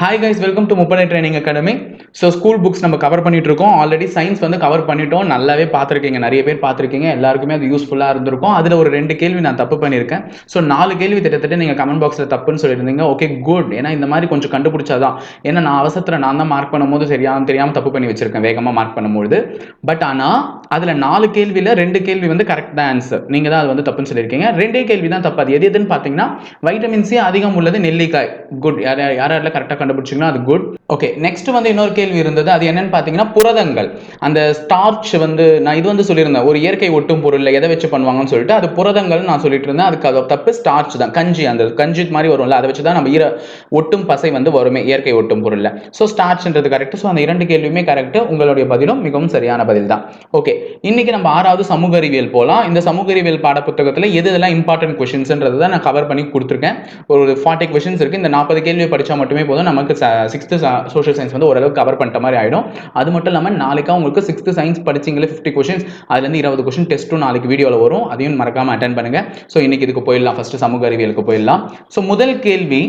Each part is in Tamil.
ஹாய் கைஸ் வெல்கம் டு முப்படை training academy so school books நம்ம கவர் பண்ணிட்டு இருக்கோம் ஆல்ரெடி சயின்ஸ் வந்து கவர் பண்ணிட்டோம். நல்லாவே பார்த்துருக்கீங்க. நிறைய பேர் பார்த்துருக்கீங்க. எல்லாருக்குமே அது யூஸ்ஃபுல்லாக இருந்திருக்கும். அதில் ஒரு ரெண்டு கேள்வி நான் தப்பு பண்ணியிருக்கேன். ஸோ நாலு கேள்வி திட்டத்தட்ட நீங்கள் கமெண்ட் பாக்ஸில் தப்புன்னு சொல்லியிருந்தீங்க. ஓகே குட் ஏன்னா இந்த மாதிரி கொஞ்சம் கண்டுபிடிச்சாதான். ஏன்னா நான் அவசரத்தில் நான் தான் மார்க் பண்ணும்போது சரியான தெரியாமல் தப்பு பண்ணி வச்சிருக்கேன். வேகமாக மார்க் பண்ணும்போது பட் ஆனால் அதில் நாலு கேள்வியில் ரெண்டு கேள்வி வந்து கரெக்ட் ஆன்சர் நீங்கள் தான் அது வந்து தப்புன்னு சொல்லியிருக்கீங்க. ரெண்டே கேள்வி தான் தப்பு. அது எது எதுன்னு பார்த்தீங்கன்னா வைட்டமின் சி அதிகம் உள்ளது நெல்லிக்காய். குட் யார் யார் யாரில் கரெக்டாக கண்டுபிடிச்சிங்கன்னா அது குட் ஓகே நெக்ஸ்ட் வந்து இன்னொரு கேள்வி இருந்தது. அது என்னன்னு பார்த்தீங்கன்னா புரதங்கள். அந்த ஸ்டார்ச் வந்து நான் இது வந்து சொல்லியிருந்தேன். ஒரு இயற்கை ஒட்டும் பொருளில் எதை வச்சு பண்ணுவாங்கன்னு சொல்லிட்டு அது புரதங்கள் நான் சொல்லிட்டு இருந்தேன். அதுக்கு அது தப்பு ஸ்டார்ச் தான். கஞ்சி அந்த கஞ்சி மாதிரி வரும்ல அதை வச்சு தான் நம்ம ஈர ஒட்டும் பசை வந்து வருமே இயற்கை ஒட்டும் பொருளில். ஸோ ஸ்டார்ச்ன்றது கரெக்ட் ஸோ அந்த இரண்டு கேள்வியுமே கரெக்ட் உங்களுடைய பதிலும் மிகவும் சரியான பதில் தான். ஓகே இன்னைக்கு நம்ம ஆறாவது சமூக அறிவியல் போகலாம் இந்த சமூக அறிவியல் பாடப்புத்தகத்தில் எது இதெல்லாம் இம்பார்ட்டன்ட் கொஷின்ஸ்ன்றது தான் நான் கவர் பண்ணி கொடுத்துருக்கேன். ஒரு ஃபார்ட்டி கொஷின்ஸ் இருக்கு. இந்த நாற்பது கேள்வி படிச்சா மட்டுமே போதும். நமக்கு சிக்ஸ்த்து சோஷியல் சயின்ஸ் வந்து ஓரளவுக்கு கவர் பண்ணிட்ட மாதிரி ஆகிடும் அது மட்டும் இல்லாமல் நாளைக்கா உங்களுக்கு சிக்ஸ்த்து சயின்ஸ் படிச்சிங்களே ஃபிஃப்டி கொஷின்ஸ் அதுலேருந்து இருபது கொஷின் டெஸ்ட்டும் நாளைக்கு வீடியோவில் வரும். அதையும் மறக்காமல் அட்டன் பண்ணுங்கள் ஸோ இன்னைக்கு இதுக்கு போயிடலாம். ஃபஸ்ட்டு சமூக அறிவியலுக்கு போயிடலாம். ஸோ முதல் கேள்வி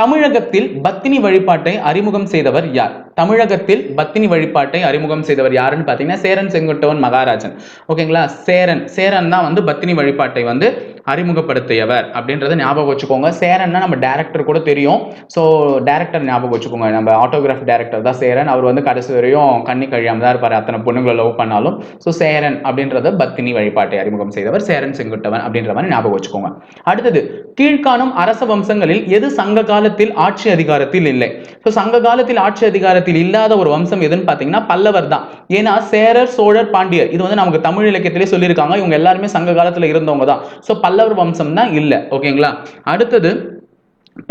தமிழகத்தில் பத்தினி வழிபாட்டை அறிமுகம் செய்தவர் யார்? தமிழகத்தில் பத்தினி வழிபாட்டை அறிமுகம் செய்தவர் யாருன்னு பார்த்தீங்கன்னா சேரன் செங்குட்டவன் மகாராஜன். ஓகேங்களா சேரன். சேரன் தான் வந்து பத்தினி வழிபாட்டை வந்து அறிமுகப்படுத்தியவர் அப்படின்றத ஞாபகம் வச்சுக்கோங்க. சேரன்னா நம்ம டேரக்டர் கூட தெரியும். ஸோ டேரக்டர் ஞாபகம் வச்சுக்கோங்க. நம்ம ஆட்டோகிராஃப் டேரக்டர் தான் சேரன். அவர் வந்து கடைசி வரையும் கண்ணி கழியாம தான் இருப்பார். அத்தனை பொண்ணுங்களை லவ் பண்ணாலும். ஸோ சேரன் அப்படின்றத பத்தினி வழிபாட்டை அறிமுகம் செய்தவர். சேரன் செங்குட்டவன் அப்படின்ற மாதிரி ஞாபகம் வச்சுக்கோங்க. அடுத்தது கீழ்காணும் அரச வம்சங்களில் எது சங்க காலத்தில் ஆட்சி அதிகாரத்தில் இல்லை? ஸோ சங்க காலத்தில் ஆட்சி அதிகாரத்தில் இல்லாத ஒரு வம்சம் எதுன்னு பார்த்தீங்கன்னா பல்லவர் தான். ஏன்னா சேரர் சோழர் பாண்டியர். இது வந்து நமக்கு தமிழ் இலக்கியத்திலே சொல்லியிருக்காங்க. இவங்க எல்லாருமே சங்க காலத்தில் இருந்தவங்க தான். ஸோ பல்லவர் வம்சம் தான் இல்லை ஓகேங்களா அடுத்தது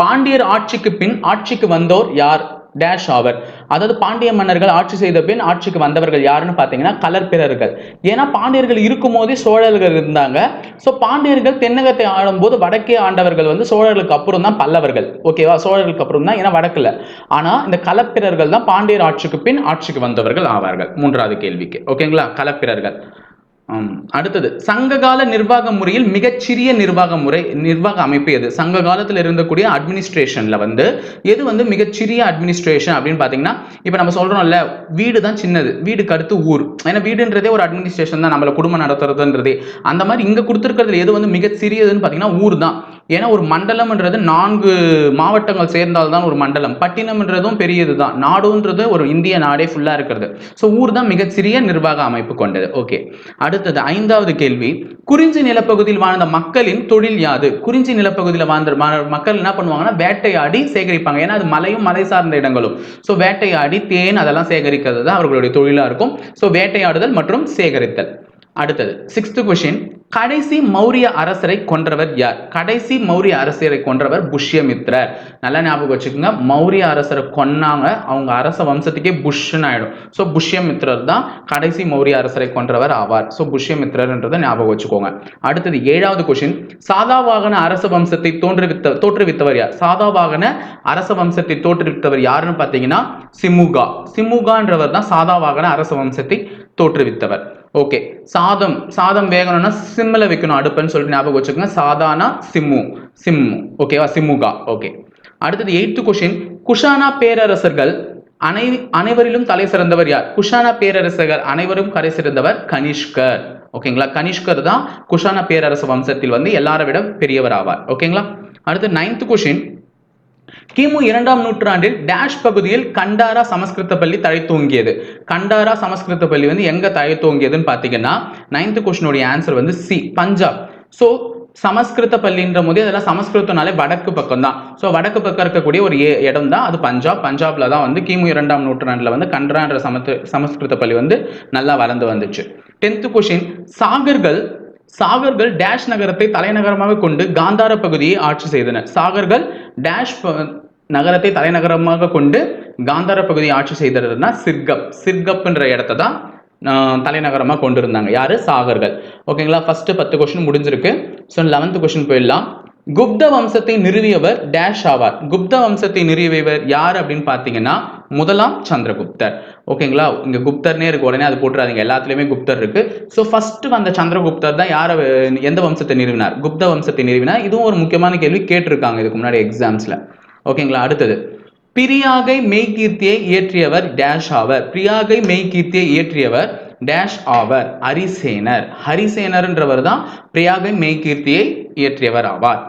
பாண்டியர் ஆட்சிக்கு பின் ஆட்சிக்கு வந்தோர் யார்? டேஷ் ஆவர். அதாவது பாண்டிய மன்னர்கள் ஆட்சி செய்த பின் ஆட்சிக்கு வந்தவர்கள் யாருன்னு பார்த்தீங்கன்னா கலர்பிறர்கள் ஏன்னா பாண்டியர்கள் இருக்கும் போதே சோழர்கள் இருந்தாங்க. ஸோ பாண்டியர்கள் தென்னகத்தை ஆடும்போது வடக்கே ஆண்டவர்கள் வந்து சோழர்களுக்கு அப்புறம் தான் பல்லவர்கள். ஓகேவா சோழர்களுக்கு அப்புறம் தான் ஏன்னா வடக்கில். ஆனா இந்த கலப்பிரர்கள் தான் பாண்டியர் ஆட்சிக்கு பின் ஆட்சிக்கு வந்தவர்கள் ஆவார்கள். மூன்றாவது கேள்விக்கு. ஓகேங்களா கலப்பிரர்கள் அடுத்தது சங்ககால நிர்வாக முறையில் மிகச்சிறிய நிர்வாக முறை நிர்வாக அமைப்பு எது? சங்க காலத்தில் இருந்தக்கூடிய அட்மினிஸ்ட்ரேஷனில் வந்து எது வந்து மிகச்சிறிய அட்மினிஸ்ட்ரேஷன் அப்படின்னு பார்த்தீங்கன்னா இப்போ நம்ம சொல்கிறோம்ல வீடு தான் சின்னது. வீடுக்கு அடுத்து ஊர். ஏன்னா வீடுன்றதே ஒரு அட்மினிஸ்ட்ரேஷன் தான். நம்மளை குடும்பம் நடத்துறதுன்றதே. அந்த மாதிரி இங்கே கொடுத்துருக்கிறதுல எது வந்து மிக சிறியதுன்னு பார்த்தீங்கன்னா ஊர் தான். ஏன்னா ஒரு மண்டலம்ன்றது நான்கு மாவட்டங்கள் சேர்ந்தால்தான் ஒரு மண்டலம். பட்டினம்ன்றதும் பெரியது தான். நாடுன்றது ஒரு இந்திய நாடே ஃபுல்லாக இருக்கிறது. ஸோ ஊர் தான் மிகச்சிறிய நிர்வாக அமைப்பு கொண்டது. ஓகே அடுத்தது ஐந்தாவது கேள்வி. குறிஞ்சி நிலப்பகுதியில் வாழ்ந்த மக்களின் தொழில் யாது? குறிஞ்சி நிலப்பகுதியில் வாழ்ந்த மக்கள் என்ன பண்ணுவாங்கன்னா வேட்டையாடி சேகரிப்பாங்க. ஏன்னா அது மலையும் மலை சார்ந்த இடங்களும். ஸோ வேட்டையாடி தேன் அதெல்லாம் சேகரிக்கிறது தான் அவர்களுடைய தொழிலாக இருக்கும். ஸோ வேட்டையாடுதல் மற்றும் சேகரித்தல். அடுத்தது. சிக்ஸ்த் கொஷின் கடைசி மௌரிய அரசரை கொன்றவர் யார்? கடைசி மௌரிய அரசரை கொன்றவர் புஷ்யமித்ரர். நல்லா ஞாபகம் வச்சுக்கோங்க. மௌரிய அரசரை கொன்னாங்க. அவங்க அரச வம்சத்துக்கே புஷ்ன்னு ஆயிடும். ஸோ புஷ்யமித்ரர் தான் கடைசி மௌரிய அரசரை கொன்றவர் ஆவார். ஸோ புஷ்யமித்ரர்ன்றதை ஞாபகம் வச்சுக்கோங்க. அடுத்தது ஏழாவது கொஷின் சாதாவாகன அரச வம்சத்தை தோன்றுவித்த தோற்றுவித்தவர் யார்? சாதாவாகன அரச வம்சத்தை தோற்றுவித்தவர் யாருன்னு பார்த்தீங்கன்னா சிமுகா. சிமுகான்றவர் தான் சாதாவாகன அரச வம்சத்தை தோற்றுவித்தவர். ஓகே சாதம் சாதம் வேகணும்னா சிம்மில் வைக்கணும் அடுப்புன்னு சொல்லிட்டு ஞாபகம் வச்சுக்கோங்க. சாதானா சிம்மு சிம்மு. ஓகேவா சிம்முகா. ஓகே அடுத்தது எயித்து கொஷின் குஷானா பேரரசர்கள் அனை அனைவரிலும் தலை சிறந்தவர் யார்? குஷானா பேரரசர்கள் அனைவரும் கரை சிறந்தவர் கனிஷ்கர். ஓகேங்களா கனிஷ்கர் தான் குஷானா பேரரசு வம்சத்தில் வந்து எல்லாரை விட பெரியவர் ஆவார். ஓகேங்களா அடுத்து நைன்த் கொஷின் கிமு இரண்டாம் நூற்றாண்டில் டேஷ் பகுதியில் கண்டாரா சமஸ்கிருத பள்ளி தழைத்தோங்கியது கண்டாரா சமஸ்கிருத பள்ளி வந்து எங்க தழைத்தோங்கியதுன்னு பார்த்தீங்கன்னா நைன்த் கொஸ்டினுடைய ஆன்சர் வந்து சி பஞ்சாப். ஸோ சமஸ்கிருத பள்ளின்ற போது அதெல்லாம் சமஸ்கிருதனாலே வடக்கு பக்கம் தான். ஸோ வடக்கு பக்கம் இருக்கக்கூடிய ஒரு இடம் தான் அது பஞ்சாப். பஞ்சாப்ல தான் வந்து கிமு இரண்டாம் நூற்றாண்டில் வந்து கண்டரான்ற சமத்து சமஸ்கிருத பள்ளி வந்து நல்லா வளர்ந்து வந்துச்சு. டென்த் கொஷின் சாகர்கள் சாகர்கள் டேஷ் நகரத்தை தலைநகரமாக கொண்டு காந்தார பகுதியை ஆட்சி செய்தனர். சாகர்கள் டேஷ் நகரத்தை தலைநகரமாக கொண்டு காந்தார பகுதியை ஆட்சி செய்ததுன்னா சிர்கப். சிர்கப்ன்ற இடத்த தான் தலைநகரமாக கொண்டு இருந்தாங்க யாரு? சாகர்கள். ஓகேங்களா ஃபர்ஸ்ட் பத்து கொஸ்டின் முடிஞ்சிருக்கு. ஸோ லெவன்த் கொஸ்டின் போயிடலாம். குப்த வம்சத்தை நிறுவியவர் டேஷ் ஆவார் குப்த வம்சத்தை நிறுவியவர் யார் அப்படின்னு பார்த்தீங்கன்னா முதலாம் சந்திரகுப்தர். ஓகேங்களா? இங்க குப்தர்னே இருக்கு. உடனே அது போட்டுறாதீங்க. எல்லாத்துலயுமே குப்தர் இருக்கு. ஸோ ஃபர்ஸ்ட் வந்த சந்திரகுப்தர் தான் யாரை எந்த வம்சத்தை நிறுவினார்? குப்த வம்சத்தை நிறுவினார். இதுவும் ஒரு முக்கியமான கேள்வி கேட்டிருக்காங்க இதுக்கு முன்னாடி எக்ஸாம்ஸ்ல ஓகேங்களா? அடுத்தது. பிரியாகை மெய்கீர்த்தியை இயற்றியவர் டேஷ் ஆவர் பிரியாகை மெய்கீர்த்தியை இயற்றியவர் டேஷ் ஆவர் ஹரிசேனர் ஹரிசேனர்ன்றவர் தான் பிரியாகை மெய்கீர்த்தியை இயற்றியவர் ஆவார்.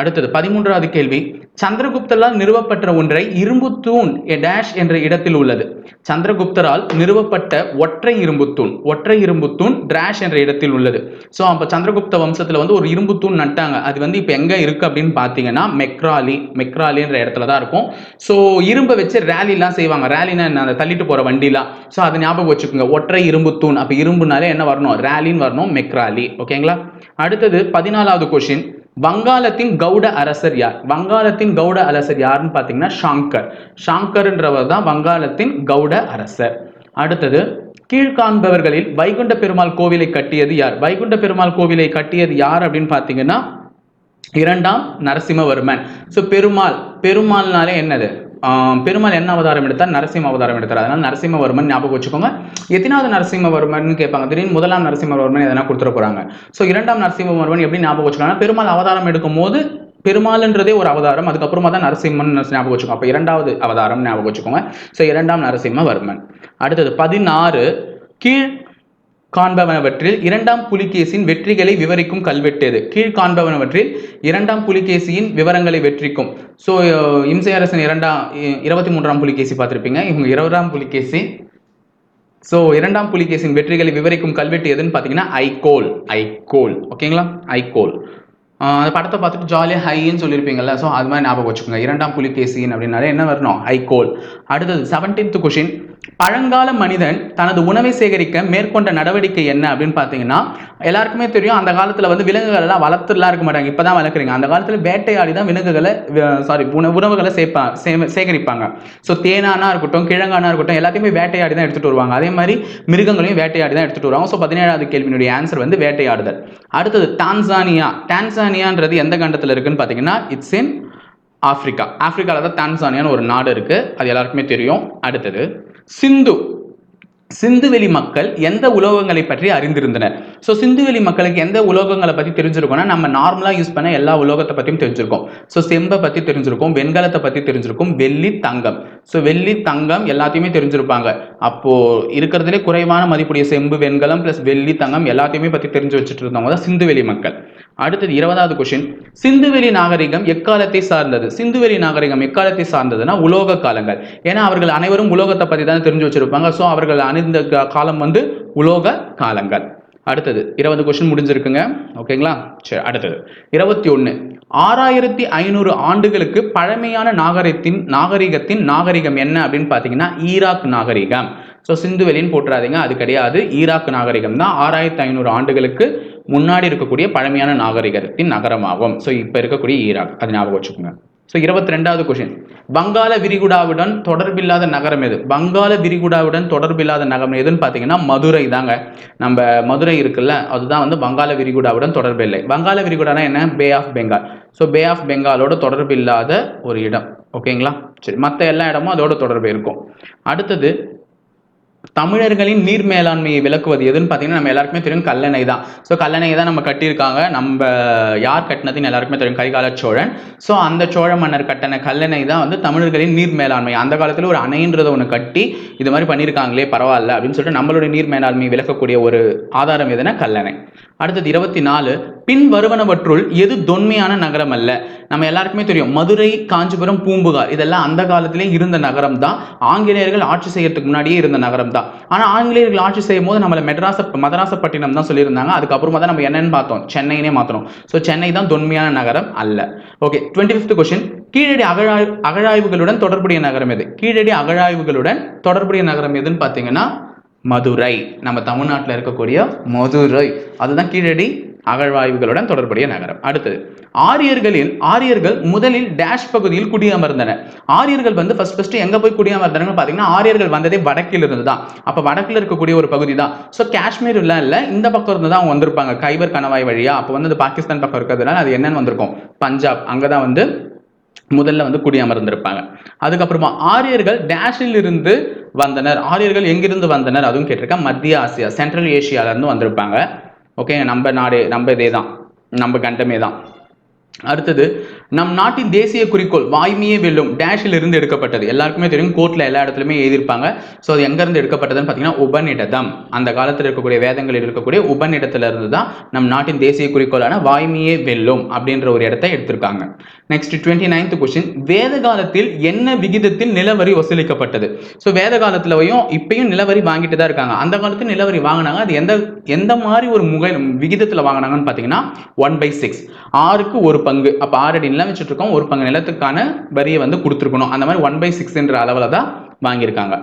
அடுத்தது பதிமூன்றாவது கேள்வி. சந்திரகுப்தரால் நிறுவப்பட்ட ஒன்றை இரும்பு தூண் டேஷ் என்ற இடத்தில் உள்ளது. சந்திரகுப்தரால் நிறுவப்பட்ட ஒற்றை இரும்பு தூண் ஒற்றை இரும்பு தூண் டேஷ் என்ற இடத்தில் உள்ளது. ஸோ அப்போ சந்திரகுப்த வம்சத்தில் வந்து ஒரு இரும்பு தூண் நட்டாங்க. அது வந்து இப்போ எங்கே இருக்கு அப்படின்னு பார்த்தீங்கன்னா மெக்ராலி மெக்ராலின்ற இடத்துல தான் இருக்கும். ஸோ இரும்பை வச்சு ரேலிலாம் செய்வாங்க. ரேலினா என்ன? அந்த தள்ளிட்டு போகிற வண்டிலாம். ஸோ அதை ஞாபகம் வச்சுக்கோங்க. ஒற்றை இரும்பு தூண். அப்போ இரும்புனாலே என்ன வரணும்? ரேலின்னு வரணும் மெக்ராலி. ஓகேங்களா அடுத்தது பதினாலாவது கொஷின் வங்காளத்தின் கவுட அரசர் யார்? வங்காளத்தின் கவுட அரசர் யாருன்னு பார்த்தீங்கன்னா ஷாங்கர். ஷாங்கர்ன்றவர் தான் வங்காளத்தின் கவுட அரசர். அடுத்தது கீழ்காண்பவர்களில் வைகுண்ட பெருமாள் கோவிலை கட்டியது யார்? வைகுண்ட பெருமாள் கோவிலை கட்டியது யார் அப்படின்னு பார்த்தீங்கன்னா இரண்டாம் நரசிம்மவர்மன். ஸோ பெருமாள் பெருமாள்னாலே என்னது? பெருமாள் என்ன அவதாரம் எடுத்தார்? நரசிம்ம அவதாரம் எடுத்தார். அதனால நரசிம்மவர்மன் ஞாபகம் வச்சுக்கோங்க. எத்தனாவது நரசிம்மவர்மன் கேட்பாங்க. திடீர்னு முதலாம் நரசிம்மவர்மன் எதனா கொடுத்துட போறாங்க. ஸோ இரண்டாம் நரசிம்மவர்மன் எப்படி ஞாபகம் வச்சுக்கோங்க பெருமாள் அவதாரம் எடுக்கும் போது பெருமாள்ன்றதே ஒரு அவதாரம். அதுக்கப்புறமா தான் நரசிம்மன் ஞாபகம் வச்சுக்கோங்க. அப்போ இரண்டாவது அவதாரம் ஞாபகம் வச்சுக்கோங்க. ஸோ இரண்டாம் நரசிம்மவர்மன். அடுத்தது பதினாறு கீழ் காண்பவனவற்றில் இரண்டாம் புலிகேசின் வெற்றிகளை விவரிக்கும் கல்வெட்டு கீழ் காண்பவனவற்றில் இரண்டாம் புலிகேசியின் விவரங்களை வெற்றிக்கும். ஸோ இம்சை அரசன் இரண்டாம் இருபத்தி மூன்றாம் புலிகேசி பார்த்துருப்பீங்க. இவங்க இருபதாம் புலிகேசி. ஸோ இரண்டாம் புலிகேசின் வெற்றிகளை விவரிக்கும் கல்வெட்டு எதுன்னு பார்த்தீங்கன்னா ஐகோல் ஐகோல். ஓகேங்களா? ஐகோல். அந்த படத்தை பார்த்துட்டு ஜாலியாக ஹைன்னு சொல்லியிருப்பீங்கல்ல ஸோ அது மாதிரி ஞாபகம் வச்சுக்கோங்க. இரண்டாம் புலிகேசின் அப்படின்னாலே என்ன வரணும்? ஐகோல். அடுத்தது செவன்டீன்த் கொஷின் பழங்கால மனிதன் தனது உணவை சேகரிக்க மேற்கொண்ட நடவடிக்கை என்ன அப்படின்னு பார்த்தீங்கன்னா எல்லாருக்குமே தெரியும் அந்த காலத்தில் வந்து விலங்குகள் எல்லாம் வளர்த்துலாம் இருக்க மாட்டாங்க. இப்போ தான் வளர்க்குறீங்க. அந்த காலத்தில் வேட்டையாடி தான் விலங்குகளை சாரி உணவுகளை சேர்ப்பா சே- சேகரிப்பாங்க. ஸோ தேனானா இருக்கட்டும் கிழங்கானா இருக்கட்டும் எல்லாத்தையுமே வேட்டையாடி தான் எடுத்துகிட்டு வருவாங்க. அதே மாதிரி மிருகங்களையும் வேட்டையாடி தான் எடுத்துகிட்டு வருவாங்க. ஸோ பதினேழாவது கேள்வியினுடைய ஆன்சர் வந்து வேட்டையாடுதல். அடுத்தது டான்சானியா டான்சானியான்றது எந்த கண்டத்தில் இருக்குன்னு பார்த்தீங்கன்னா இட்ஸ் இன் ஆப்பிரிக்கா. ஆப்பிரிக்காவில் தான் தான்சானியான்னு ஒரு நாடு இருக்குது அது எல்லாருக்குமே தெரியும். அடுத்தது சிந்து. சிந்துவெளி மக்கள் எந்த உலோகங்களை பற்றி அறிந்திருந்தனர்? ஸோ சிந்துவெளி மக்களுக்கு எந்த உலோகங்களை பற்றி தெரிஞ்சிருக்கோம்னா நம்ம நார்மலாக யூஸ் பண்ண எல்லா உலோகத்தை பற்றியும் தெரிஞ்சிருக்கோம். ஸோ செம்பை பற்றி தெரிஞ்சிருக்கும் வெண்கலத்தை பற்றி தெரிஞ்சிருக்கும் வெள்ளி தங்கம். ஸோ வெள்ளி தங்கம் எல்லாத்தையுமே தெரிஞ்சிருப்பாங்க. அப்போது இருக்கிறதுலே குறைவான மதிப்புடைய செம்பு வெண்கலம் ப்ளஸ் வெள்ளி தங்கம் எல்லாத்தையுமே பற்றி தெரிஞ்சு வச்சுட்டு இருந்தவங்க தான் சிந்துவெளி மக்கள். அடுத்தது இருபதாவது கொஷின் சிந்துவெளி நாகரிகம் எக்காலத்தை சார்ந்தது? சிந்துவெளி நாகரிகம் எக்காலத்தை சார்ந்ததுன்னா உலோக காலங்கள். ஏன்னா அவர்கள் அனைவரும் உலோகத்தை பற்றி தான் தெரிஞ்சு வச்சிருப்பாங்க. ஸோ அவர்கள் அணிந்த காலம் வந்து உலோக காலங்கள். அடுத்தது இருபது கொஸ்டின் முடிஞ்சிருக்குங்க. ஓகேங்களா சரி அடுத்தது. இருபத்தி ஒன்று ஆறாயிரத்தி ஐநூறு ஆண்டுகளுக்கு பழமையான நாகரிகத்தின் நாகரிகத்தின் நாகரிகம் என்ன அப்படின்னு பார்த்தீங்கன்னா ஈராக் நாகரிகம். ஸோ சிந்துவெளின்னு போட்டுறாதீங்க. அது கிடையாது. ஈராக் நாகரிகம் தான் ஆறாயிரத்தி ஐநூறு ஆண்டுகளுக்கு முன்னாடி இருக்கக்கூடிய பழமையான நாகரிகத்தின் நகரமாகும். ஸோ இப்போ இருக்கக்கூடிய ஈராக். அது ஞாபகம் வச்சுக்கோங்க. ஸோ இருபத்தி ரெண்டாவது கொஷின் வங்காள விரிகுடாவுடன் தொடர்பில்லாத நகரம் எது? வங்காள விரிகுடாவுடன் தொடர்பில்லாத நகரம் எதுன்னு பார்த்தீங்கன்னா மதுரை தாங்க. நம்ம மதுரை இருக்குல்ல அதுதான் வந்து வங்காள விரிகுடாவுடன் தொடர்பில்லை வங்காள விரிகுடானா என்ன? Bay of Bengal so bay of பெங்காலோட தொடர்பில்லாத ஒரு இடம். ஓகேங்களா சரி மற்ற எல்லா இடமும் அதோட தொடர்பு இருக்கும். அடுத்தது தமிழர்களின் நீர் மேலாண்மையை விளக்குவது எதுன்னு பார்த்தீங்கன்னா நம்ம எல்லாருக்குமே தெரியும் கல்லணை தான். ஸோ கல்லணை தான் நம்ம கட்டியிருக்காங்க. நம்ம யார் கட்டினதுன்னு எல்லாருக்குமே தெரியும். கரிகால சோழன். ஸோ அந்த சோழ மன்னர் கட்டின கல்லணை தான் வந்து தமிழர்களின் நீர் மேலாண்மை. அந்த காலத்தில் ஒரு அணைன்றதை ஒன்று கட்டி இது மாதிரி பண்ணியிருக்காங்களே பரவாயில்ல அப்படின்னு சொல்லிட்டு நம்மளுடைய நீர் மேலாண்மையை விளக்கக்கூடிய ஒரு ஆதாரம் எதுனா கல்லணை. அடுத்தது இருபத்தி நாலு பின் வருவனவற்றுள் எது தொன்மையான நகரம் அல்ல? நம்ம எல்லாருக்குமே தெரியும். மதுரை காஞ்சிபுரம் பூம்புகார் இதெல்லாம் அந்த காலத்திலே இருந்த நகரம் தான் ஆங்கிலேயர்கள் ஆட்சி செய்யறதுக்கு முன்னாடியே இருந்த நகரம் தான் ஆனால் ஆங்கிலேயர்கள் ஆட்சி செய்யும் போது நம்மளை மெட்ராச மதராசப்பட்டினம் தான் சொல்லியிருந்தாங்க. அதுக்கப்புறமா தான் நம்ம என்னன்னு பார்த்தோம். சென்னைனே மாற்றணும் ஸோ சென்னை தான் தொன்மையான நகரம் அல்ல. Okay twenty fifth question Keezhadi அகழாய் அகழாய்வுகளுடன் தொடர்புடைய நகரம் எது? கீழடி அகழாய்வுகளுடன் தொடர்புடைய நகரம் எதுன்னு பார்த்தீங்கன்னா மதுரை. நம்ம தமிழ்நாட்டில் இருக்கக்கூடிய மதுரை. அதுதான் கீழடி அகழ்வாய்வுகளுடன் தொடர்புடைய நகரம். அடுத்தது ஆரியர்களில் ஆரியர்கள் முதலில் டேஷ் பகுதியில் குடியமர்ந்தனர் ஆரியர்கள் வந்து ஃபர்ஸ்ட் ஃபர்ஸ்ட் எங்க போய் குடியமர்ந்தனர்னு பார்த்தீங்கன்னா ஆரியர்கள் வந்ததே வடக்கில் இருந்து தான் அப்போ வடக்கில் இருக்கக்கூடிய ஒரு பகுதி தான் ஸோ காஷ்மீர் இல்லை இல்லை இந்த பக்கம் இருந்து தான் அவங்க வந்திருப்பாங்க. கைபர் கணவாய் வழியா அப்போ வந்து அது பாகிஸ்தான் பக்கம் இருக்கிறதுனால அது என்னன்னு வந்திருக்கும்? பஞ்சாப். அங்கே தான் வந்து முதல்ல வந்து குடியமர்ந்திருப்பாங்க. அதுக்கப்புறமா ஆரியர்கள் டேஷில் இருந்து வந்தனர். ஆரியர்கள் எங்கிருந்து வந்தனர்? அதுவும் கேட்டிருக்கா மத்திய ஆசியா சென்ட்ரல் ஏசியால இருந்து வந்திருப்பாங்க. ஓகே நம்ம நாடு நம்ம இதே தான் நம்ம கண்டமே தான் அடுத்தது நம் நாட்டின் தேசிய குறிக்கோள் வாய்மையே வெல்லும் டேஷில் இருந்து எடுக்கப்பட்டது. எல்லாருக்குமே தெரியும் கோர்ட்ல எல்லா இடத்துலையுமே எழுதியிருப்பாங்க. ஸோ அது எங்கேருந்து எடுக்கப்பட்டதுன்னு பார்த்தீங்கன்னா உபநிடதம். அந்த காலத்தில் இருக்கக்கூடிய வேதங்களில் இருக்கக்கூடிய உபநிடத்துல இருந்து தான் நம் நாட்டின் தேசிய குறிக்கோளான வாய்மையே வெல்லும் அப்படின்ற ஒரு இடத்தை எடுத்திருக்காங்க. நெக்ஸ்ட் டுவெண்ட்டி நைன்த் கொஸ்டின் வேத காலத்தில் என்ன விகிதத்தில் நிலவரி வசூலிக்கப்பட்டது? ஸோ வேத காலத்துலயும் இப்பயும் நிலவரி வாங்கிட்டு தான் இருக்காங்க. அந்த காலத்தில் நிலவரி வாங்கினாங்க. அது எந்த எந்த மாதிரி ஒரு முக விகிதத்தில் வாங்கினாங்கன்னு பார்த்தீங்கன்னா ஒன் பை சிக்ஸ் ஆறுக்கு ஒரு பங்கு. அப்போ ஆறடி நிலம் வச்சுட்ருக்கோம் ஒரு பங்கு நிலத்துக்கான வரியை வந்து கொடுத்துருக்கணும். அந்த மாதிரி ஒன் பை சிக்ஸ்ன்ற அளவில் தான் வாங்கியிருக்காங்க.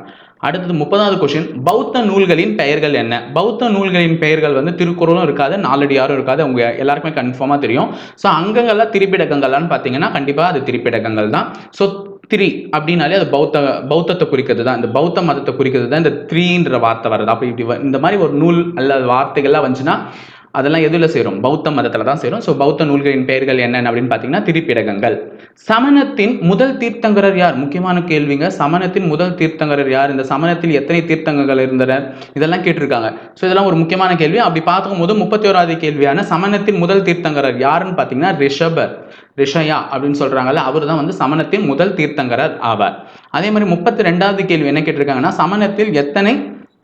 அடுத்தது முப்பதாவது கொஸ்டின் பௌத்த நூல்களின் பெயர்கள் என்ன? பௌத்த நூல்களின் பெயர்கள் வந்து திருக்குறளும் இருக்காது நாலடியாரும் இருக்காது. அவங்க எல்லாருக்குமே கன்ஃபார்மாக தெரியும். ஸோ அங்கங்கள்லாம் திரிப்பிடகங்கள்லான்னு பார்த்தீங்கன்னா கண்டிப்பாக அது திருப்பிடக்கங்கள் தான். ஸோ த்ரீ அப்படின்னாலே அது பௌத்த பௌத்தத்தை குறிக்கிறது தான். இந்த பௌத்த மதத்தை குறிக்கிறது தான் இந்த த்ரீன்ற வார்த்தை வருது. அப்போ இப்படி இந்த மாதிரி ஒரு நூல் அல்லது வார்த்தைகள்லாம் வந்துச்சுன்னா அதெல்லாம் எதுல சேரும்? பௌத்த மதத்துல தான் சேரும். ஸோ பௌத்த நூல்களின் பெயர்கள் என்னென்ன அப்படின்னு பார்த்தீங்கன்னா திரிப்பிடகங்கள். சமணத்தின் முதல் தீர்த்தங்கரர் யார்? முக்கியமான கேள்விங்க. சமணத்தின் முதல் தீர்த்தங்கரர் யார்? இந்த சமணத்தில் எத்தனை தீர்த்தங்கங்கள் இருந்தனர் இதெல்லாம் கேட்டிருக்காங்க. ஸோ இதெல்லாம் ஒரு முக்கியமான கேள்வி. அப்படி பார்க்கும்போது முப்பத்தி ஓராவது கேள்வியான சமணத்தின் முதல் தீர்த்தங்கரர் யாருன்னு பார்த்தீங்கன்னா ரிஷபர் ரிஷயா அப்படின்னு சொல்றாங்கல்ல அவர் தான் வந்து சமணத்தின் முதல் தீர்த்தங்கரர் ஆவார். அதே மாதிரி முப்பத்தி ரெண்டாவது கேள்வி என்ன கேட்டிருக்காங்கன்னா சமணத்தில் எத்தனை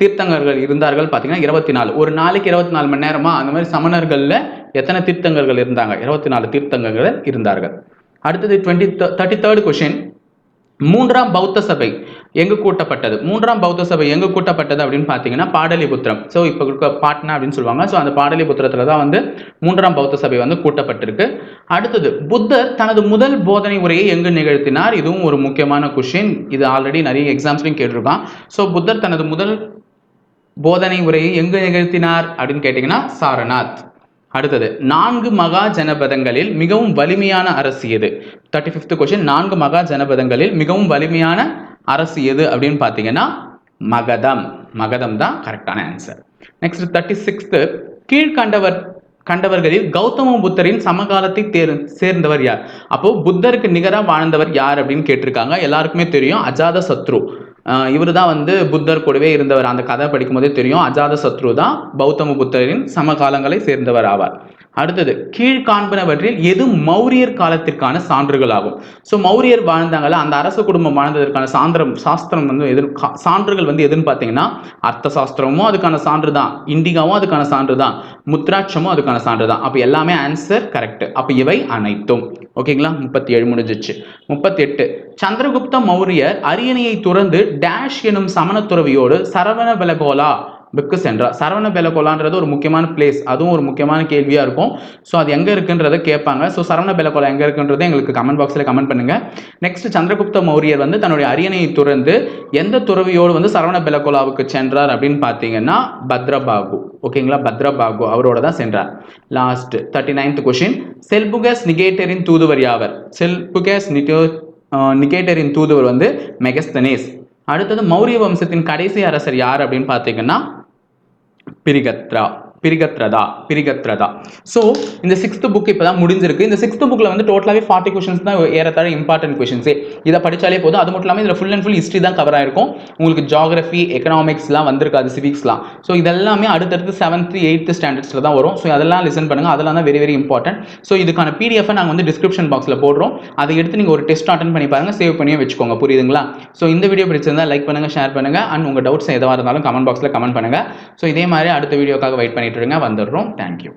தீர்த்தங்கர்கள் இருந்தார்கள் பார்த்தீங்கன்னா இருபத்தி நாலு ஒரு நாளைக்கு இருபத்தி நாலு மணி நேரமா அந்த மாதிரி சமணர்களில் எத்தனை தீர்த்தங்கர்கள் இருந்தாங்க? இருபத்தி நாலு தீர்த்தங்கர்கள் இருந்தார்கள். அடுத்தது டுவெண்ட்டி தேர்ட்டி தேர்ட் கொஷின் மூன்றாம் பௌத்த சபை எங்கு கூட்டப்பட்டது? மூன்றாம் பௌத்த சபை எங்கு கூட்டப்பட்டது அப்படின்னு பார்த்தீங்கன்னா பாடலிபுத்திரம். ஸோ இப்போ இருக்க பாட்னா அப்படின்னு சொல்லுவாங்க. ஸோ அந்த பாடலிபுத்திரத்தில் தான் வந்து மூன்றாம் பௌத்த சபை வந்து கூட்டப்பட்டிருக்கு. அடுத்தது புத்தர் தனது முதல் போதனை உரையை எங்கு நிகழ்த்தினார்? இதுவும் ஒரு முக்கியமான கொஷின் இது ஆல்ரெடி நிறைய எக்ஸாம்ஸ்லையும் கேட்டிருக்கான். ஸோ புத்தர் தனது முதல் போதனை உரையை எங்கு நிகழ்த்தினார் அப்படின்னு கேட்டிங்கன்னா சாரநாத். அடுத்தது நான்கு மகா ஜனபதங்களில் மிகவும் வலிமையான அரசு எது? தேர்ட்டி ஃபிஃப்த் கொஸ்டின் நான்கு மகா ஜனபதங்களில் மிகவும் வலிமையான அரசு எது அப்படின்னு பார்த்தீங்கன்னா மகதம். மகதம் தான் கரெக்டான ஆன்சர் நெக்ஸ்ட் தேர்ட்டி சிக்ஸ்த்து கீழ்கண்டவர் கண்டவர்களில் கௌதம புத்தரின் சமகாலத்தை தேர் சேர்ந்தவர் யார்? அப்போ புத்தருக்கு நிகராக வாழ்ந்தவர் யார் அப்படின்னு கேட்டிருக்காங்க. எல்லாருக்குமே தெரியும் அஜாத சத்ரு. இவர் தான் வந்து புத்தர் கூடவே இருந்தவர். அந்த கதை படிக்கும்போதே தெரியும். அஜாத சத்ரு தான் பௌத்தம புத்தரின் சமகாலங்களை சேர்ந்தவர் ஆவார். அடுத்தது கீழ்காண்பனவற்றில் எது மௌரியர் காலத்திற்கான சான்றுகள் ஆகும் ஸோ மௌரியர் வாழ்ந்தாங்கல்ல அந்த அரச குடும்பம் வாழ்ந்ததற்கான சாந்திரம் சாஸ்திரம் வந்து எது கா- சான்றுகள் வந்து எதுன்னு பார்த்தீங்கன்னா அர்த்த சாஸ்திரமும் அதுக்கான சான்று தான் இண்டிகாவும் அதுக்கான சான்று தான் முத்ராட்சமும் அதுக்கான சான்று தான் அப்போ எல்லாமே ஆன்சர் கரெக்ட் அப்போ இவை அனைத்தும். ஓகேங்களா? முப்பத்தி ஏழு முடிஞ்சிச்சு. முப்பத்தி எட்டு சந்திரகுப்த மௌரியர் அரியணையை துறந்து டேஷ் எனும் சமணத்துறவியோடு சரவண விலகோலா? புக்கு சென்றார். சரவண பெலகோலான்றது ஒரு முக்கியமான பிளேஸ் அதுவும் ஒரு முக்கியமான கேள்வியாக இருக்கும். ஸோ அது எங்கே இருக்குன்றதை கேட்பாங்க. ஸோ சரவண பெலகோலா எங்கே இருக்குன்றதை எங்களுக்கு கமெண்ட் பாக்ஸில் கமெண்ட் பண்ணுங்க. நெக்ஸ்ட் சந்திரகுப்த மௌரியர் வந்து தன்னுடைய அரியணையை துறந்து எந்த துறவியோடு வந்து சரவண பெலகோலாவுக்கு சென்றார் அப்படின்னு பார்த்தீங்கன்னா பத்ரபாகு. ஓகேங்களா பத்ரபாகு அவரோட தான் சென்றார். Last thirty ninth question Seleucus நிகேட்டரின் தூதுவர் யாவர்? செல்புகஸ் நிட்டோ நிகேட்டரின் தூதுவர் வந்து மெகஸ்தனேஸ். அடுத்தது மௌரிய வம்சத்தின் கடைசி அரசர் யார் அப்படின்னு பார்த்தீங்கன்னா pirigatra. பிரிகத்ரதா பிரிகத்ரதா. ஸோ இந்த சிக்ஸ்த் புக் இப்போ தான் முடிஞ்சிருக்கு. இந்த சிக்ஸ்த் புக்கில் வந்து டோட்டலாகவே ஃபார்ட்டி கொஷின்ஸ் தான் ஏறத்தாழ இம்பார்ட்டன்ட் கொஷின்ஸே இதை படித்தாலே போதும். அது மட்டும் இல்லாமல் இதில் ஃபுல் அண்ட் ஃபுல் ஹிஸ்ட்ரி தான் கவர் ஆயிருக்கும். உங்களுக்கு ஜாகிரஃபி எக்கனாமிக்ஸ்லாம் வந்திருக்காது சிவிக்ஸ்லாம் ஸோ இதெல்லாமே அடுத்தடுத்து செவன்த் எயித்து ஸ்டாண்டர்ட்ஸில் தான் வரும். ஸோ அதெல்லாம் லிசன் பண்ணுங்கள் அதெல்லாம் தான் வெரி வெரி இம்பார்ட்டன்ட் ஸோ இதுக்கான பிடிஎஃபை நாங்கள் வந்து டிஸ்கிரிப்ஷன் பாக்ஸில் போடுறோம். அதை எடுத்து நீங்கள் ஒரு டெஸ்ட் அட்டன் பண்ணி பாருங்கள் சேவ் பண்ணியே வச்சுக்கோங்க. புரியுதுங்களா? ஸோ இந்த வீடியோ பிடிச்சிருந்தா லைக் பண்ணுங்கள் ஷேர் பண்ணுங்கள் அண்ட் உங்கள் டவுட்ஸ் எதுவாக இருந்தாலும் கமெண்ட் பாக்ஸில் கமெண்ட் பண்ணுங்கள் ஸோ இதே மாதிரி அடுத்த வீடியோக்காக வெயிட் பண்ணி இருங்க வந்துடுறோம். தேங்க்யூ